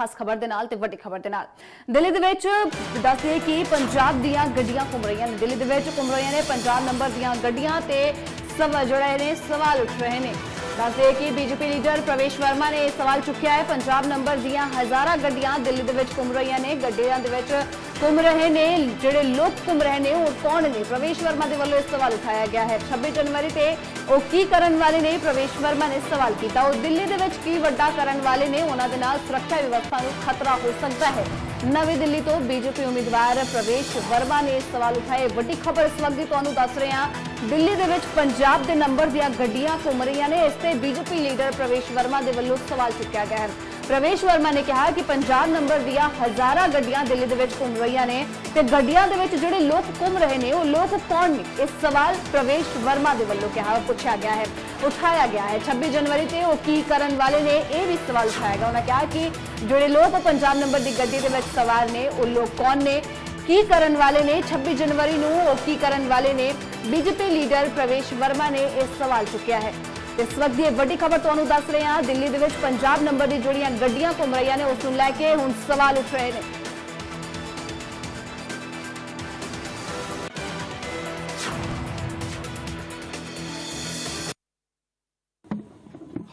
ਖਾਸ ਖਬਰ ਦੇ ਨਾਲ ਤੇ ਵੱਡੀ ਖਬਰ ਦੇ ਨਾਲ। ਦਿੱਲੀ ਦੇ ਵਿੱਚ ਦੱਸਦੇ ਕਿ ਪੰਜਾਬ ਦੀਆਂ ਗੱਡੀਆਂ ਘੁੰਮ ਰਹੀਆਂ ਨੇ। ਦਿੱਲੀ ਦੇ ਵਿੱਚ ਘੁੰਮ ਰਹੀਆਂ ਨੇ ਪੰਜਾਬ ਨੰਬਰ ਦੀਆਂ ਗੱਡੀਆਂ ਤੇ ਸਵਾਲ ਜਿਹੜੇ ਨੇ, ਸਵਾਲ ਉੱਠ ਰਹੇ ਨੇ। ਦੱਸਦੇ ਕਿ ਬੀਜੇਪੀ ਲੀਡਰ ਪ੍ਰਵੇਸ਼ ਵਰਮਾ ਨੇ ਇਹ ਸਵਾਲ ਚੁੱਕਿਆ ਹੈ। ਪੰਜਾਬ ਨੰਬਰ ਦੀਆਂ ਹਜ਼ਾਰਾਂ ਗੱਡੀਆਂ ਦਿੱਲੀ ਦੇ ਵਿੱਚ ਘੁੰਮ ਰਹੀਆਂ ਨੇ। ਗੱਡੀਆਂ ਦੇ ਵਿੱਚ ਘੁੰਮ ਰਹੇ ਨੇ, ਜਿਹੜੇ ਲੋਕ ਘੁੰਮ ਰਹੇ ਨੇ, ਉਹ ਕੌਣ ਨੇ? ਪ੍ਰਵੇਸ਼ ਵਰਮਾ ਦੇ ਵੱਲੋਂ ਇਹ ਸਵਾਲ ਉਠਾਇਆ ਗਿਆ ਹੈ। 26 ਜਨਵਰੀ ਤੇ ਉਹ ਕੀ ਕਰਨ ਵਾਲੇ ਨੇ? ਪ੍ਰਵੇਸ਼ ਵਰਮਾ ਨੇ ਸਵਾਲ ਕੀਤਾ। ਉਹ ਦਿੱਲੀ ਦੇ ਵਿੱਚ ਕੀ ਵੱਡਾ ਕਰਨ ਵਾਲੇ ਨੇ? ਉਹਨਾਂ ਦੇ ਨਾਲ ਸੁਰੱਖਿਆ ਵਿਵਸਥਾ ਨੂੰ ਖਤਰਾ ਹੋ ਸਕਦਾ ਹੈ। ਨਵੀਂ ਦਿੱਲੀ ਤੋਂ ਬੀਜੇਪੀ ਉਮੀਦਵਾਰ ਪ੍ਰਵੇਸ਼ ਵਰਮਾ ਨੇ ਸਵਾਲ ਉਠਾਏ। ਵੱਡੀ ਖਬਰ ਇਸ ਵਕਤ ਦੀ ਤੁਹਾਨੂੰ ਦੱਸ ਰਹੇ ਹਾਂ। ਦਿੱਲੀ ਦੇ ਵਿੱਚ ਪੰਜਾਬ ਦੇ ਨੰਬਰ ਦੀਆਂ ਗੱਡੀਆਂ ਘੁੰਮ ਰਹੀਆਂ ਨੇ। ਇਸ ਤੇ ਬੀਜੇਪੀ ਲੀਡਰ ਪ੍ਰਵੇਸ਼ ਵਰਮਾ ਦੇ ਵੱਲੋਂ ਸਵਾਲ ਚੁੱਕਿਆ ਗਿਆ ਹੈ। ਪ੍ਰਵੇਸ਼ ਵਰਮਾ ਨੇ ਕਿਹਾ ਕਿ ਪੰਜਾਬ ਨੰਬਰ ਦੀਆਂ ਹਜ਼ਾਰਾਂ ਗੱਡੀਆਂ ਦਿੱਲੀ ਦੇ ਵਿੱਚ ਘੁੰਮ ਰਹੀਆਂ ਨੇ ਤੇ ਗੱਡੀਆਂ ਦੇ ਵਿੱਚ ਜਿਹੜੇ ਲੋਕ ਘੁੰਮ ਰਹੇ ਨੇ, ਉਹ ਲੋਕ ਕੌਣ ਨੇ? ਇਹ ਸਵਾਲ ਪ੍ਰਵੇਸ਼ ਵਰਮਾ ਦੇ ਵੱਲੋਂ ਕਿਹਾ ਪੁੱਛਿਆ ਗਿਆ ਹੈ, ਉਠਾਇਆ ਗਿਆ ਹੈ। 26 ਜਨਵਰੀ ਤੇ ਉਹ ਕੀ ਕਰਨ ਵਾਲੇ ਨੇ, ਇਹ ਵੀ ਸਵਾਲ ਉਠਾਇਆ ਗਿਆ। ਉਹਨਾਂ ਕਿਹਾ ਕਿ ਜਿਹੜੇ ਲੋਕ ਪੰਜਾਬ ਨੰਬਰ ਦੀ ਗੱਡੀ ਦੇ ਵਿੱਚ ਸਵਾਰ ਨੇ, ਉਹ ਲੋਕ ਕੌਣ ਨੇ? ਕੀ ਕਰਨ ਵਾਲੇ ਨੇ? 26 ਜਨਵਰੀ ਨੂੰ ਉਹ ਕੀ ਕਰਨ ਵਾਲੇ ਨੇ? ਬੀਜੇਪੀ ਲੀਡਰ ਪ੍ਰਵੇਸ਼ ਵਰਮਾ ਨੇ ਇਹ ਸਵਾਲ ਚੁੱਕਿਆ ਹੈ। ਇਸ ਵਕਤ ਦੀ ਇਹ ਵੱਡੀ ਖਬਰ ਤੁਹਾਨੂੰ ਦੱਸ ਰਹੇ ਹਾਂ ਦਿੱਲੀ ਦੇ ਵਿੱਚ ਪੰਜਾਬ ਨੰਬਰ ਦੀ ਜਿਹੜੀਆਂ ਗੱਡੀਆਂ ਘੁੰਮ ਰਹੀਆਂ ਨੇ ਉਸ ਨੂੰ ਲੈ ਕੇ ਹੁਣ ਸਵਾਲ ਉੱਠ ਰਹੇ ਨੇ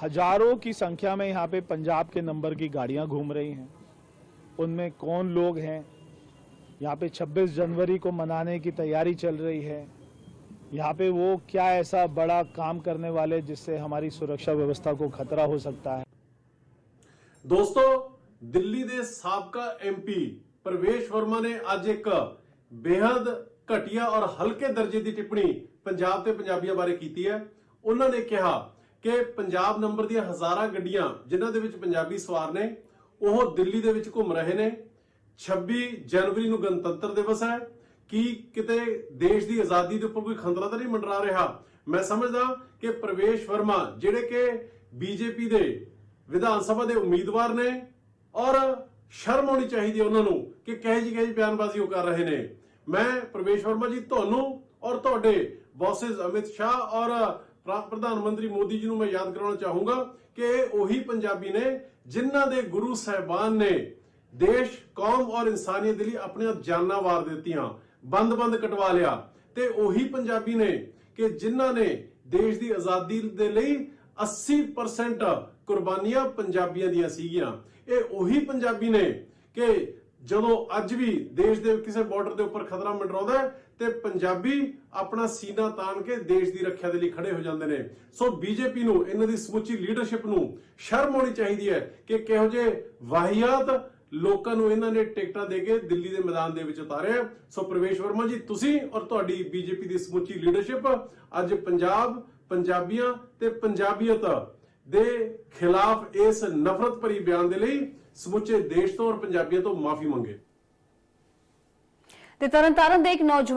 हजारों की संख्या में यहाँ पे पंजाब के नंबर की गाड़ियां घूम रही हैं उनमें कौन लोग हैं यहाँ पे 26 जनवरी को मनाने की तैयारी चल रही है यहाँ पे वो क्या ऐसा बड़ा काम करने वाले जिससे हमारी सुरक्षा व्यवस्था को खतरा हो सकता है? ਦੋਸਤੋ ਦਿੱਲੀ ਦੇ ਸਾਬਕਾ ਐਮਪੀ ਪ੍ਰਵੇਸ਼ ਵਰਮਾ ਨੇ ਅੱਜ ਇੱਕ ਬੇहद ਘਟੀਆ ਔਰ ਹਲਕੇ ਦਰਜੇ ਦੀ ਟਿੱਪਣੀ ਪੰਜਾਬ ਤੇ ਪੰਜਾਬੀਆਂ ਬਾਰੇ ਕੀਤੀ ਹੈ ਉਹਨਾਂ ਨੇ ਕਿਹਾ ਕਿ ਪੰਜਾਬ ਨੰਬਰ ਦੀਆਂ ਹਜ਼ਾਰਾਂ ਗੱਡੀਆਂ ਜਿਨ੍ਹਾਂ ਦੇ ਵਿੱਚ ਪੰਜਾਬੀ ਸਵਾਰ ਨੇ ਉਹ ਦਿੱਲੀ ਦੇ ਵਿੱਚ ਘੁੰਮ ਰਹੇ ਨੇ 26 ਜਨਵਰੀ ਨੂੰ ਗਣਤੰਤਰ ਦਿਵਸ ਹੈ ਕੀ ਕਿਤੇ ਦੇਸ਼ ਦੀ ਆਜ਼ਾਦੀ ਦੇ ਉੱਪਰ ਕੋਈ ਖਤਰਾ ਤਾਂ ਨਹੀਂ ਮੰਡਰਾ ਰਿਹਾ? ਮੈਂ ਸਮਝਦਾ ਕਿ ਪ੍ਰਵੇਸ਼ ਵਰਮਾ, ਜਿਹੜੇ ਕਿ ਬੀਜੇਪੀ ਦੇ ਵਿਧਾਨ ਸਭਾ ਦੇ ਉਮੀਦਵਾਰ ਨੇ, ਔਰ ਸ਼ਰਮ ਹੋਣੀ ਚਾਹੀਦੀ ਹੈ ਉਹਨਾਂ ਨੂੰ ਕਿ ਕਹੇ ਜੀ ਕਹੇ ਜੀ ਬਿਆਨਬਾਜ਼ੀ ਉਹ ਕਰ ਰਹੇ ਨੇ। ਮੈਂ ਪ੍ਰਵੇਸ਼ ਵਰਮਾ ਜੀ, ਤੁਹਾਨੂੰ ਔਰ ਤੁਹਾਡੇ ਬੌਸਸ ਅਮਿਤ ਸ਼ਾਹ ਔਰ ਪ੍ਰਧਾਨ ਮੰਤਰੀ ਮੋਦੀ ਜੀ ਨੂੰ ਮੈਂ ਯਾਦ ਕਰਾਉਣਾ ਚਾਹੂੰਗਾ ਕਿ ਇਹ ਉਹੀ ਪੰਜਾਬੀ ਨੇ ਜਿਨ੍ਹਾਂ ਦੇ ਗੁਰੂ ਸਾਹਿਬਾਨ ਨੇ ਦੇਸ਼, ਕੌਮ ਔਰ ਇਨਸਾਨੀਅਤ ਦੇ ਲਈ ਆਪਣੀਆਂ ਜਾਨਾਂ ਵਾਰ ਦਿੱਤੀਆਂ। ਬੰਦ-ਬੰਦ ਕਟਵਾ ਲਿਆ। ਤੇ ਉਹੀ ਪੰਜਾਬੀ ਨੇ ਕਿ ਜਿਨ੍ਹਾਂ ਨੇ ਦੇਸ਼ ਦੀ ਆਜ਼ਾਦੀ ਦੇ ਲਈ 80% ਕੁਰਬਾਨੀਆਂ ਪੰਜਾਬੀਆਂ ਦੀਆਂ ਸੀਗੀਆਂ। ਇਹ ਉਹੀ ਪੰਜਾਬੀ ਨੇ ਕਿ ਜਦੋਂ ਅੱਜ ਵੀ ਦੇਸ਼ ਦੇ ਕਿਸੇ ਬਾਰਡਰ ਦੇ ਉੱਪਰ ਖਤਰਾ ਮੰਡਰਾਉਂਦਾ ਤੇ ਪੰਜਾਬੀ ਆਪਣਾ ਸੀਨਾ ਤਾਣ ਕੇ ਦੇਸ਼ ਦੀ ਰੱਖਿਆ ਦੇ ਲਈ ਖੜੇ ਹੋ ਜਾਂਦੇ ਨੇ। ਸੋ ਬੀਜੇਪੀ ਨੂੰ, ਇਹਨਾਂ ਦੀ ਸਮੁੱਚੀ ਲੀਡਰਸ਼ਿਪ ਨੂੰ ਸ਼ਰਮ ਆਉਣੀ ਚਾਹੀਦੀ ਹੈ ਕਿ ਕਿਹੋ ਜਿਹੇ ਵਾਹੀਆਤ ਲੋਕਾਂ ਨੂੰ ਇਹਨਾਂ ਨੇ ਟਿਕਟਾਂ ਦੇ ਕੇ ਦਿੱਲੀ ਦੇ ਮੈਦਾਨ ਦੇ ਵਿੱਚ ਉਤਾਰਿਆ। ਸੋ ਪ੍ਰਵੇਸ਼ ਵਰਮਾ ਜੀ, ਤੁਸੀਂ ਔਰ ਤੁਹਾਡੀ ਬੀਜੇਪੀ ਦੀ ਸਮੁੱਚੀ ਲੀਡਰਸ਼ਿਪ ਅੱਜ ਪੰਜਾਬ, ਪੰਜਾਬੀਆਂ ਤੇ ਪੰਜਾਬੀਅਤ ਦੇ ਖਿਲਾਫ ਇਸ ਨਫ਼ਰਤ ਭਰੀ ਬਿਆਨ ਦੇ ਲਈ ਸਮੁੱਚੇ ਦੇਸ਼ ਤੋਂ ਔਰ ਪੰਜਾਬੀਆਂ ਤੋਂ ਮਾਫੀ ਮੰਗੇ। ਤੇ ਤਰਨਤਾਰਨ ਦੇ ਇੱਕ ਨੌਜਵਾਨ